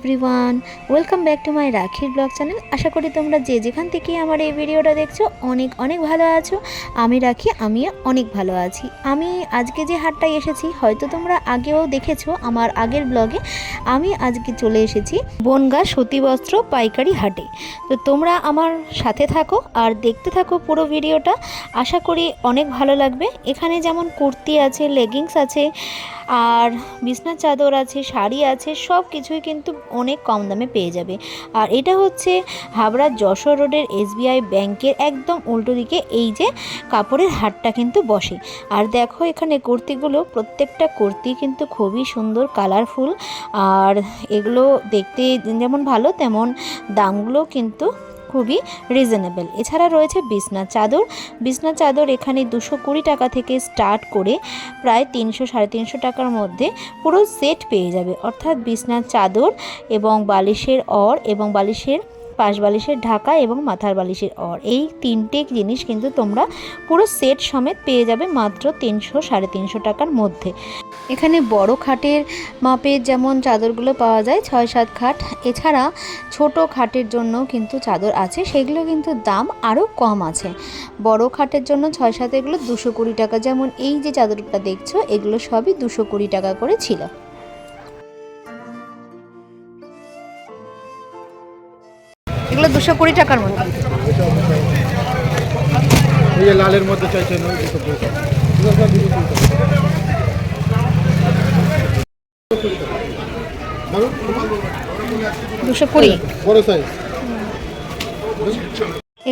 Everyone welcome back to my রাখির blog channel আশা করি তোমরা যে যেখান থেকে আমার এই ভিডিওটা দেখছ, অনেক অনেক ভালো আছো। আমি রাখি, আমিও অনেক ভালো আছি। আমি আজকে যে হাটটায় এসেছি, হয়তো তোমরা আগেও দেখেছ আমার আগের ব্লগে আমি আজকে চলে এসেছি বনগা সতী বস্ত্র পাইকারি হাটে। তো তোমরা আমার সাথে থাকো আর দেখতে থাকো পুরো ভিডিওটা। আশা করি অনেক ভালো লাগবে। এখানে যেমন কুর্তি আছে লেগিংস আছে আর বিছনার চাদর আছে, শাড়ি আছে, সব কিছুই কিন্তু অনেক কম দামে পেয়ে যাবে। আর এটা হচ্ছে হাবড়া যশোর রোডের এসবিআই ব্যাংকের একদম উল্টো দিকে, এই যে কাপড়ের হাটটা কিন্তু বসে। আর দেখো এখানে কুর্তিগুলো, প্রত্যেকটা কুর্তি কিন্তু খুবই সুন্দর কালারফুল আর এগুলো দেখতে যেমন ভালো, তেমন দামগুলো কিন্তু খুবই রিজনেবল এছাড়া রয়েছে বিছনার চাদর। বিছনার চাদর এখানে দুশো কুড়ি টাকা থেকে স্টার্ট করে প্রায় তিনশো, সাড়ে তিনশো টাকার মধ্যে পুরো সেট পেয়ে যাবে। অর্থাৎ বিছনার চাদর এবং বালিশের অর এবং বালিশের পাশ বালিশের ঢাকা এবং মাথার বালিশের অর এই তিনটে জিনিস কিন্তু তোমরা পুরো সেট সমেত পেয়ে যাবে মাত্র তিনশো, সাড়ে তিনশো টাকার মধ্যে। এখানে বড় খাটের মাপের যেমন চাদরগুলো পাওয়া যায়, ছয় সাত খাট। এছাড়া ছোট খাটের জন্য কিন্তু চাদর আছে, সেগুলো কিন্তু দাম আরও কম আছে। বড় খাটের জন্য ছয় সাত, এগুলো দুশো কুড়ি টাকা। যেমন এই যে চাদরটা দেখছ, এগুলো সবই দুশো কুড়ি টাকা করে ছিল। এগুলো দুশো কুড়ি টাকার যে লালের মধ্যে চাইছেন দুশো কুড়ি।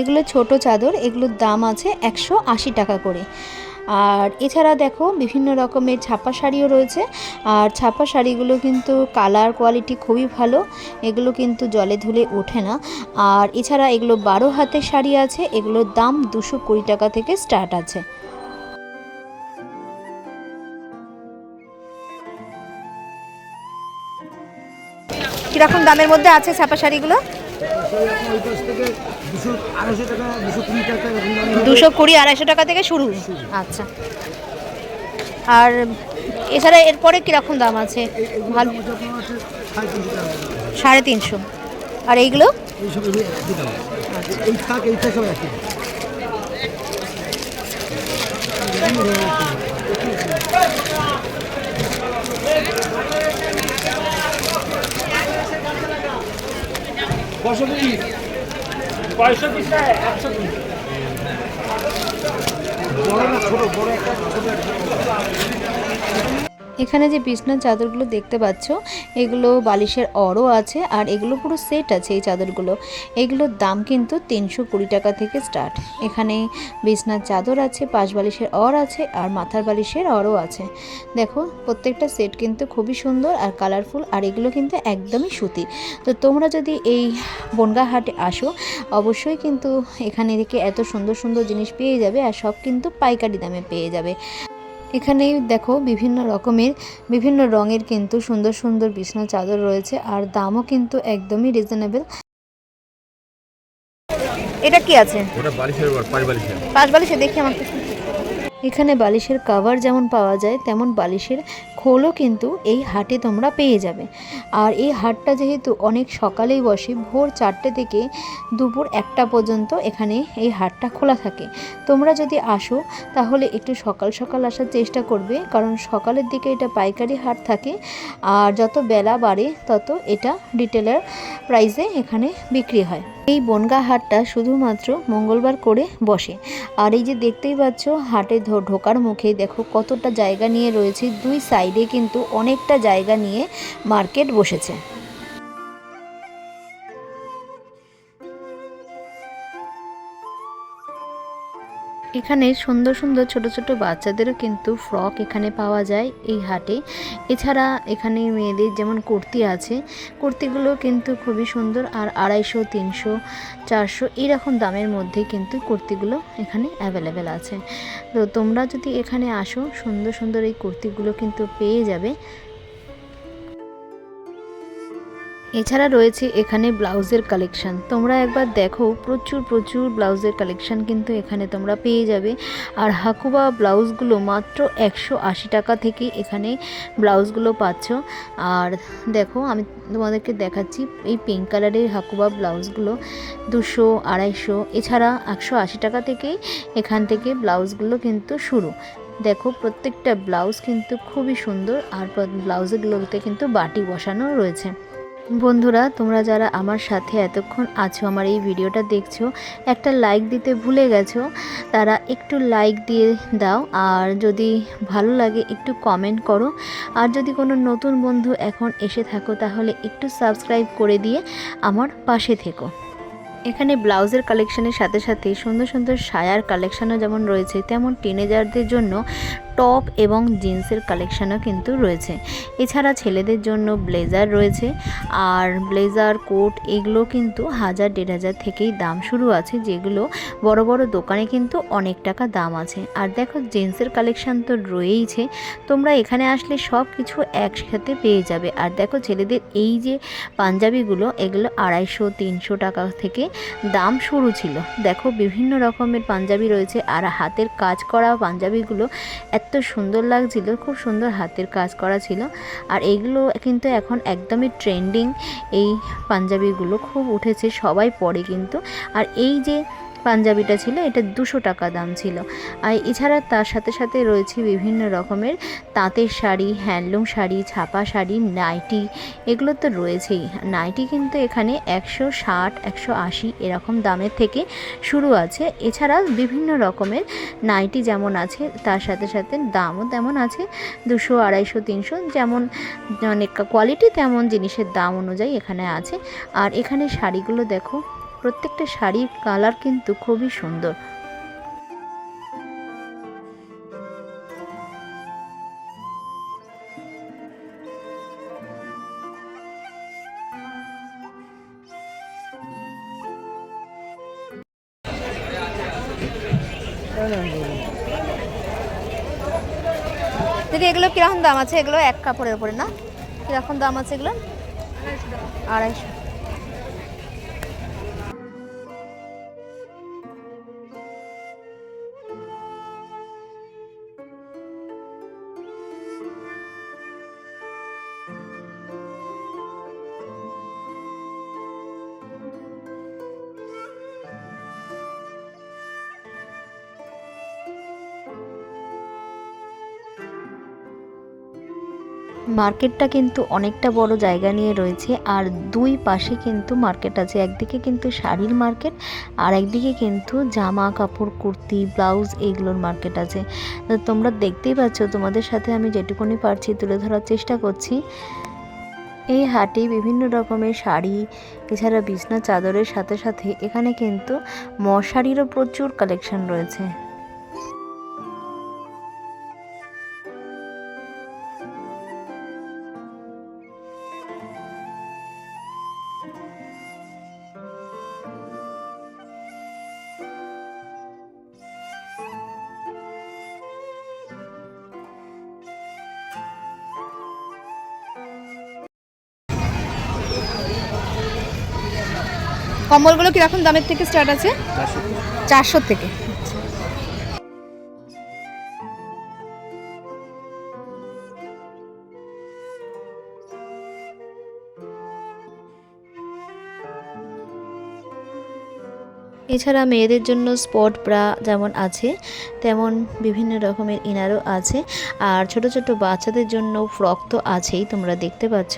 এগুলো ছোট চাদর এগুলোর দাম আছে একশো আশি টাকা করে। আর এছাড়া দেখো বিভিন্ন রকমের ছাপা শাড়িও রয়েছে। আর ছাপা শাড়িগুলো কিন্তু কালার কোয়ালিটি খুবই ভালো এগুলো কিন্তু জলে ধুলে ওঠে না। আর এছাড়া এগুলো বারো হাতের শাড়ি আছে এগুলোর দাম দুশো কুড়ি টাকা থেকে স্টার্ট আছে। কীরকম দামের মধ্যে আছে ছাপা শাড়িগুলো? দুশো কুড়ি আড়াইশো টাকা থেকে শুরু। আচ্ছা। আর এছাড়া এরপরে কীরকম দাম আছে? ভালো। সাড়ে তিনশো। আর এইগুলো? এইসব এগুলো একই দাম এই থাক এই থাক সব একই বড় না ছোট বড় একটা ছোট একটা। এখানে যে বিছনার চাদরগুলো দেখতে পাচ্ছ, এগুলো বালিশের অরও আছে আর এগুলো পুরো সেট আছে এই চাদরগুলো। এগুলোর দাম কিন্তু তিনশো কুড়ি টাকা থেকে স্টার্ট এখানে বিছনার চাদর আছে, পাশ বালিশের অর আছে আর মাথার বালিশের অরও আছে। দেখো, প্রত্যেকটা সেট কিন্তু খুবই সুন্দর আর কালারফুল আর এগুলো কিন্তু একদমই সুতি। তো তোমরা যদি এই বনগা হাটে আসো, অবশ্যই কিন্তু এখানে থেকে এত সুন্দর সুন্দর জিনিস পেয়ে যাবে আর সব কিন্তু পাইকারি দামে পেয়ে যাবে। এখানে দেখো বিভিন্ন রকমের বিভিন্ন রঙের কিন্তু সুন্দর সুন্দর বিছনা চাদর রয়েছে আর দামও কিন্তু একদমই রিজনেবল এটা কি আছে? ওটা বালিশের পাঁচ বালিশে পাঁচ বালিশে দেখি আমাকে এখানে বালিশের কাভার যেমন পাওয়া যায়, তেমন বালিশের খোলও কিন্তু এই হাটে তোমরা পেয়ে যাবে। আর এই হাটটা যেহেতু অনেক সকালেই বসে, ভোর চারটে থেকে দুপুর একটা পর্যন্ত এখানে এই হাটটা খোলা থাকে। তোমরা যদি আসো, তাহলে একটু সকাল সকাল আসার চেষ্টা করবে, কারণ সকালের দিকে এটা পাইকারি হাট থাকে, আর যত বেলা বাড়ে, তত এটা রিটেলার প্রাইসে এখানে বিক্রি হয়। এই বনগা হাটটা শুধুমাত্র মঙ্গলবার করে বসে। আর এই যে দেখতেই পাচ্ছ, হাটে ঢোকার মুখে দেখো কতটা জায়গা নিয়ে রয়েছে। দুই সাইডে কিন্তু অনেকটা জায়গা নিয়ে মার্কেট বসেছে। এখানে সুন্দর সুন্দর ছোট ছোট বাচ্চাদেরও কিন্তু ফ্রক এখানে পাওয়া যায় এই হাটে। এছাড়া এখানে মেয়েদের যেমন কুর্তি আছে, কুর্তিগুলো কিন্তু খুবই সুন্দর আর আড়াইশো, তিনশো, চারশো এরকম দামের মধ্যে কিন্তু কুর্তিগুলো এখানে অ্যাভেলেবেল আছে। তো তোমরা যদি এখানে আসো, সুন্দর সুন্দর এই কুর্তিগুলো কিন্তু পেয়ে যাবে। এছাড়া রয়েছে এখানে ব্লাউজের কালেকশান। তোমরা একবার দেখো, প্রচুর প্রচুর ব্লাউজের কালেকশান কিন্তু এখানে তোমরা পেয়ে যাবে। আর হাকুবা ব্লাউজগুলো মাত্র একশো আশি টাকা থেকে এখানে ব্লাউজগুলো পাচ্ছ। আর দেখো, আমি তোমাদেরকে দেখাচ্ছি এই পিঙ্ক কালারের হাকুবা ব্লাউজগুলো। দুশো, আড়াইশো, এছাড়া একশো আশি টাকা থেকেই এখান থেকে ব্লাউজগুলো কিন্তু শুরু। দেখো, প্রত্যেকটা ব্লাউজ কিন্তু খুবই সুন্দর আর ব্লাউজগুলোতে কিন্তু বাটি বসানো রয়েছে। বন্ধুরা, তোমরা যারা আমার সাথে এতক্ষণ আছো, আমার এই ভিডিওটা দেখছ, একটা লাইক দিতে ভুলে গেছো, তারা একটু লাইক দিয়ে দাও। আর যদি ভালো লাগে, একটু কমেন্ট করো। আর যদি কোনো নতুন বন্ধু এখন এসে থাকো, তাহলে একটু সাবস্ক্রাইব করে দিয়ে আমার পাশে থেকো। এখানে ব্লাউজের কালেকশনের সাথে সাথে সুন্দর সুন্দর সায়ার কালেকশনও যেমন রয়েছে, তেমন টিনেজারদের জন্য টপ এবং জিন্সের কালেকশানও কিন্তু রয়েছে। এছাড়া ছেলেদের জন্য ব্লেজার রয়েছে আর ব্লেজার, কোট এগুলো কিন্তু হাজার দেড় হাজার থেকেই দাম শুরু আছে, যেগুলো বড় বড় দোকানে কিন্তু অনেক টাকা দাম আছে। আর দেখো জিন্সের কালেকশান তো রয়েইছে, তোমরা এখানে আসলে সব কিছু একসাথে পেয়ে যাবে। আর দেখো ছেলেদের এই যে পাঞ্জাবিগুলো, এগুলো আড়াইশো, তিনশো টাকা থেকে দাম শুরু ছিল। দেখো বিভিন্ন রকমের পাঞ্জাবি রয়েছে আর হাতের কাজ করা পাঞ্জাবিগুলো এত সুন্দর লাগছিল, খুব সুন্দর হাতের কাজ করা ছিল। আর এগুলো কিন্তু এখন একদমই ট্রেন্ডিং এই পাঞ্জাবিগুলো খুব উঠেছে, সবাই পরে কিন্তু। আর এই যে পাঞ্জাবিটা ছিল, এটা দুশো টাকা দাম ছিল। আর এছাড়া তার সাথে সাথে রয়েছে বিভিন্ন রকমের তাঁতের শাড়ি, হ্যান্ডলুম শাড়ি, ছাপা শাড়ি, নাইটি, এগুলো তো রয়েছেই। নাইটি কিন্তু এখানে একশো ষাট, একশো আশি এরকম দামের থেকে শুরু আছে। এছাড়া বিভিন্ন রকমের নাইটি যেমন আছে, তার সাথে সাথে দামও তেমন আছে, দুশো, আড়াইশো, তিনশো যেমন অনেক কোয়ালিটি তেমন জিনিসের দাম অনুযায়ী এখানে আছে। আর এখানে শাড়িগুলো দেখো প্রত্যেকটা শাড়ির কালার কিন্তু খুবই সুন্দর। দিদি, এগুলো কীরকম দাম আছে? এগুলো এক কাপড়ের উপরে না? কীরকম দাম আছে এগুলো আড়াইশো। মার্কেটটা কিন্তু অনেকটা বড় জায়গা নিয়ে রয়েছে, আর দুই পাশে কিন্তু মার্কেট আছে। একদিকে কিন্তু শাড়ির মার্কেট, আর একদিকে কিন্তু জামা, কাপড়, কুর্তি, ব্লাউজ এইগুলোর মার্কেট আছে। তোমরা দেখতেই পাচ্ছ, তোমাদের সাথে আমি যেটুকুনি পারছি তুলে ধরার চেষ্টা করছি। এই হাটে বিভিন্ন রকমের শাড়ি, এছাড়া বিছনা, চাদরের সাথে সাথে এখানে কিন্তু মশারিরও প্রচুর কালেকশন রয়েছে। কম্বলগুলো কীরকম দামের থেকে স্টার্ট আছে? চারশো থেকে। এছাড়া মেয়েদের জন্য স্পট ব্রা যেমন আছে, তেমন বিভিন্ন রকমের ইনারও আছে। আর ছোট ছোট বাচ্চাদের জন্য ফ্রক তো আছেই, তোমরা দেখতে পাচ্ছ।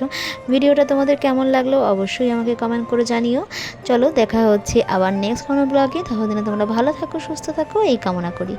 ভিডিওটা তোমাদের কেমন লাগল অবশ্যই আমাকে কমেন্ট করে জানিও। চলো দেখা হচ্ছে আবার নেক্সট কোনো ব্লগে ততদিনে তোমরা ভালো থাকো, সুস্থ থাকো, এই কামনা করি।